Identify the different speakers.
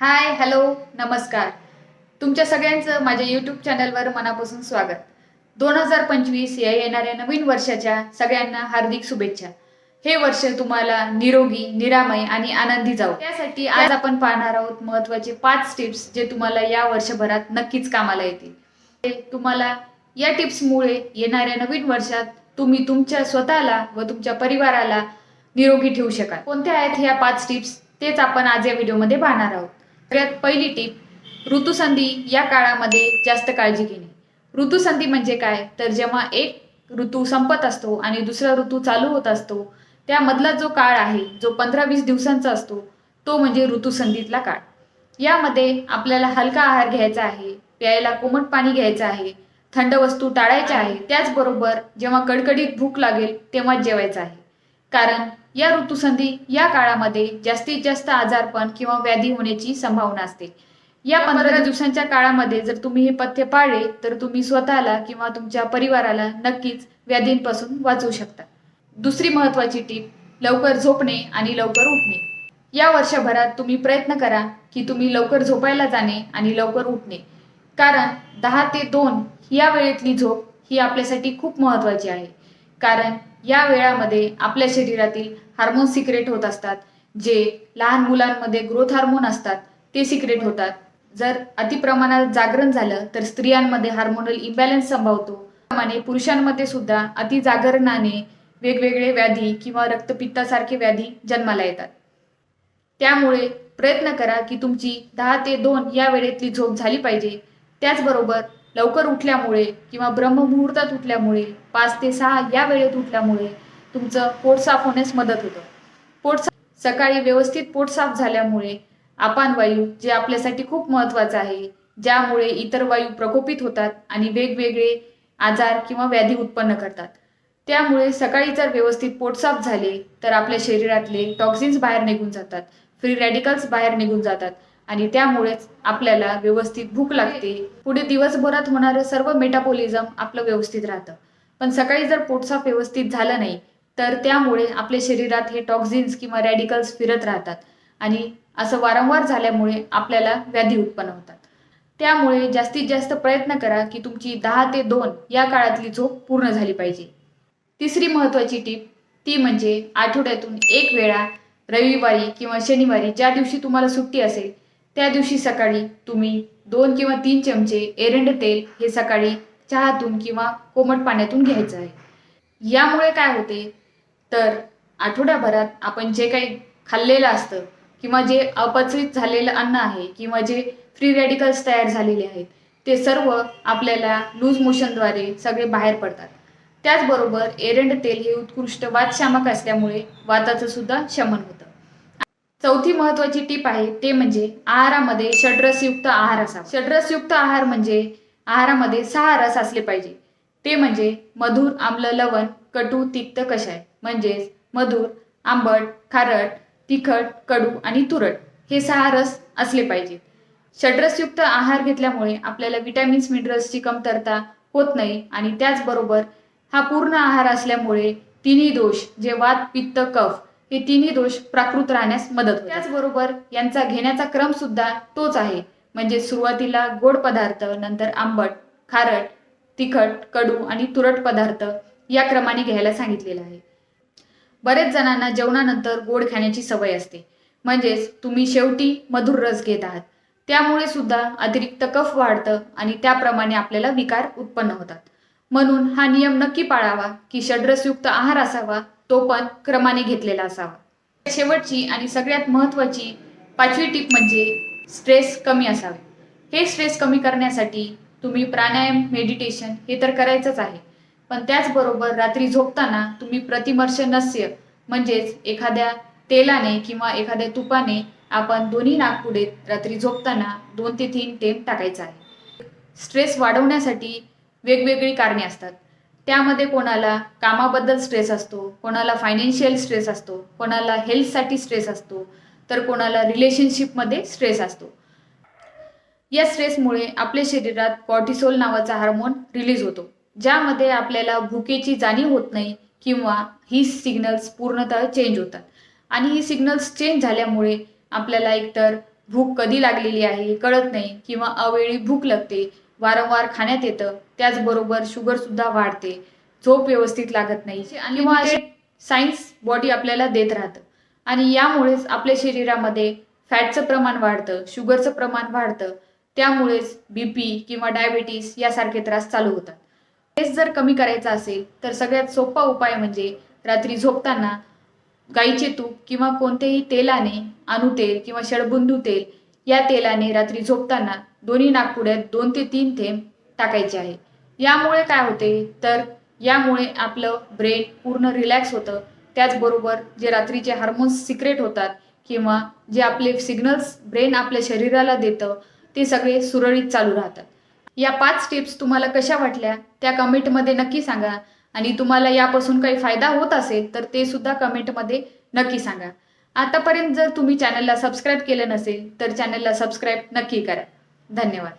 Speaker 1: Hi hello नमस्कार. तुमच्या सगळ्यांचं माझ्या यूट्यूब चॅनलवर मनापासून स्वागत. दोन हजार पंचवीस या येणाऱ्या नवीन वर्षाच्या सगळ्यांना हार्दिक शुभेच्छा. हे वर्ष तुम्हाला निरोगी निरामय आणि आनंदी जाऊ त्यासाठी आज आपण पाहणार आहोत महत्त्वाचे पाच टिप्स जे तुम्हाला या वर्षभरात नक्कीच कामाला येतील. ते तुम्हाला या टिप्समुळे येणाऱ्या नवीन वर्षात तुम्ही तुमच्या स्वतःला व तुमच्या परिवाराला निरोगी ठेवू शकाल. कोणत्या आहेत ह्या पाच टिप्स तेच आपण आज या व्हिडिओमध्ये पाहणार आहोत. सगळ्यात पहिली टिप ऋतुसंधी या काळामध्ये जास्त काळजी घेणे. ऋतुसंधी म्हणजे काय? तर जेव्हा एक ऋतू संपत असतो आणि दुसरा ऋतू चालू होत असतो त्यामधला जो काळ आहे जो पंधरा वीस दिवसांचा असतो तो म्हणजे ऋतुसंधीतला काळ. यामध्ये आपल्याला हलका आहार घ्यायचा आहे प्यायला कोमट पाणी घ्यायचं आहे थंड वस्तू टाळायच्या आहे त्याचबरोबर जेव्हा कडकडीत भूक लागेल तेव्हाच जेवायचं आहे. कारण या ऋतुसंधी या काळामध्ये जास्तीत जास्त आजारपण किंवा व्याधी होण्याची संभावना असते. या पंधरा दिवसांच्या काळामध्ये जर तुम्ही हे पथ्य पाळले तर तुम्ही स्वतःला किंवा तुमच्या परिवाराला नक्कीच व्याधींपासून वाचवू शकता. दुसरी महत्वाची टीप लवकर झोपणे आणि लवकर उठणे. या वर्षभरात तुम्ही प्रयत्न करा की तुम्ही लवकर झोपायला जाणे आणि लवकर उठणे. कारण दहा ते दोन या वेळेतली झोप ही आपल्यासाठी खूप महत्वाची आहे. कारण या वेळामध्ये आपल्या शरीरातील हार्मोन सिक्रेट होत असतात. जे लहान मुलांमध्ये ग्रोथ हार्मोन असतात ते सिक्रेट होतात. जर अतिप्रमाणात जागरण झालं तर स्त्रियांमध्ये हार्मोनल इम्बॅलन्स संभवतो. त्याप्रमाणे पुरुषांमध्ये सुद्धा अति जागरणाने वेगवेगळे व्याधी किंवा रक्तपित्तासारखे व्याधी जन्माला येतात. त्यामुळे प्रयत्न करा की तुमची दहा ते दोन या वेळेतली झोप झाली पाहिजे. त्याचबरोबर लवकर उठल्यामुळे किंवा ब्रह्ममुहूर्तात उठल्यामुळे पाच ते सहा या वेळेत उठल्यामुळे तुमचं पोट साफ होण्यास मदत होतं. पोट सकाळी व्यवस्थित पोट साफ झाल्यामुळे आपण वायू जे आपल्यासाठी खूप महत्वाचं आहे ज्यामुळे इतर वायू प्रकोपित होतात आणि वेगवेगळे आजार किंवा व्याधी उत्पन्न करतात. त्यामुळे सकाळी जर व्यवस्थित पोट साफ झाले तर आपल्या शरीरातले टॉक्झिन्स बाहेर निघून जातात. फ्री रॅडिकल्स बाहेर निघून जातात. आणि त्यामुळेच आपल्याला व्यवस्थित भूक लागते. पुढे दिवसभरात होणारं सर्व मेटाबॉलिझम आपलं व्यवस्थित राहतं. पण सकाळी जर पोटसाफ व्यवस्थित झालं नाही तर त्यामुळे आपल्या शरीरात हे टॉक्झिन्स किंवा रॅडिकल्स फिरत राहतात. आणि असं वारंवार झाल्यामुळे आपल्याला व्याधी उत्पन्न होतात. त्यामुळे जास्तीत जास्त प्रयत्न करा की तुमची दहा ते दोन या काळातली झोप पूर्ण झाली पाहिजे. तिसरी महत्वाची टीप ती म्हणजे आठवड्यातून एक वेळा रविवारी किंवा शनिवारी ज्या दिवशी तुम्हाला सुट्टी असेल त्या दिवशी सकाळी तुम्ही दोन किंवा तीन चमचे एरंड तेल हे सकाळी चहातून किंवा कोमट पाण्यातून घ्यायचं आहे. यामुळे काय होते? तर आठवड्याभरात आपण जे काही खाल्लेलं असतं किंवा जे अपचित झालेलं अन्न आहे किंवा जे फ्री रॅडिकल्स तयार झालेले आहेत ते सर्व आपल्याला लूज मोशनद्वारे सगळे बाहेर पडतात. त्याचबरोबर एरंड तेल हे उत्कृष्ट वातशामक असल्यामुळे वाताचं सुद्धा शमन होतं. चौथी महत्वाची टीप आहे ते म्हणजे आहारामध्ये षड्रसयुक्त आहार असा षड्रसयुक्त आहार म्हणजे आहारामध्ये सहा रस असले पाहिजे. ते म्हणजे मधुर आम्ल लवण कटू तिक्त कषाय म्हणजेच मधुर आंबट खारट तिखट कडू आणि तुरट हे सहा रस असले पाहिजेत. षड्रसयुक्त आहार घेतल्यामुळे आपल्याला विटॅमिन्स मिनरल्सची कमतरता होत नाही आणि त्याचबरोबर हा पूर्ण आहार असल्यामुळे तिन्ही दोष जे वात पित्त कफ हे तिन्ही दोष प्राकृत राहण्यास मदत त्याचबरोबर यांचा घेण्याचा क्रम सुद्धा तोच आहे. म्हणजे सुरुवातीला गोड पदार्थ नंतर आंबट खारट तिखट कडू आणि तुरट पदार्थ या क्रमाने घ्यायला सांगितलेलं आहे. बरेच जणांना जेवणानंतर गोड खाण्याची सवय असते. म्हणजेच तुम्ही शेवटी मधुर रस घेत आहात. त्यामुळे सुद्धा अतिरिक्त कफ वाढतं आणि त्याप्रमाणे आपल्याला विकार उत्पन्न होतात. म्हणून हा नियम नक्की पाळावा की षड्रसयुक्त आहार असावा तो पण क्रमाने घेतलेला असावा. शेवटची आणि सगळ्यात महत्त्वाची पाचवी टीप म्हणजे स्ट्रेस कमी असावे. हे स्ट्रेस कमी करण्यासाठी तुम्ही प्राणायाम मेडिटेशन हे तर करायचंच आहे. पण त्याचबरोबर रात्री झोपताना तुम्ही प्रतिमर्श नस्य म्हणजेच एखाद्या तेलाने किंवा एखाद्या तुपाने आपण दोन्ही नागपुडेत रात्री झोपताना दोन ते तीन टेम टाकायचा आहे. स्ट्रेस वाढवण्यासाठी वेगवेगळी कारणे असतात. त्यामध्ये कोणाला कामाबद्दल स्ट्रेस असतो कोणाला फायनान्शियल स्ट्रेस असतो कोणाला हेल्थसाठी स्ट्रेस असतो तर कोणाला रिलेशनशिपमध्ये स्ट्रेस असतो. या स्ट्रेसमुळे आपल्या शरीरात कॉर्टिसोल नावाचा हार्मोन रिलीज होतो ज्यामध्ये आपल्याला भुकेची जाणीव होत नाही किंवा ही सिग्नल्स पूर्णतः चेंज होतात. आणि ही सिग्नल्स चेंज झाल्यामुळे आपल्याला एकतर भूक कधी लागलेली आहे कळत नाही किंवा अवेळी भूक लागते वारंवार खाण्यात येतं. त्याचबरोबर शुगर सुद्धा वाढते. झोप व्यवस्थित लागत नाही. असे सायन्स बॉडी आपल्याला देत राहतं. आणि यामुळेच आपल्या शरीरामध्ये फॅटचं प्रमाण वाढतं शुगरचं प्रमाण वाढतं. त्यामुळेच बी पी किंवा डायबिटीस यासारखे त्रास चालू होतात. हेच जर कमी करायचं असेल तर सगळ्यात सोपा उपाय म्हणजे रात्री झोपताना गाईचे तूप किंवा कोणतेही तेलाने अनुतेल किंवा षडबुंदू तेल या तेलाने रात्री झोपताना दोन्ही नागपुड्यात दोन ते तीन थेंब टाकायचे आहे. यामुळे काय होते? तर यामुळे आपलं ब्रेन पूर्ण रिलॅक्स होतं. त्याचबरोबर जे रात्रीचे हार्मोन्स सिक्रेट होतात किंवा जे आपले सिग्नल्स ब्रेन आपल्या शरीराला देतं ते सगळे सुरळीत चालू राहतात. या पाच टिप्स तुम्हाला कशा वाटल्या? त्या कमेंटमध्ये नक्की सांगा. आणि तुम्हाला यापासून काही फायदा होत असेल तर ते सुद्धा कमेंटमध्ये नक्की सांगा. आतापर्यंत जर तुम्ही चॅनलला सबस्क्राईब केलं नसेल तर चॅनलला सबस्क्राईब नक्की करा. धन्यवाद.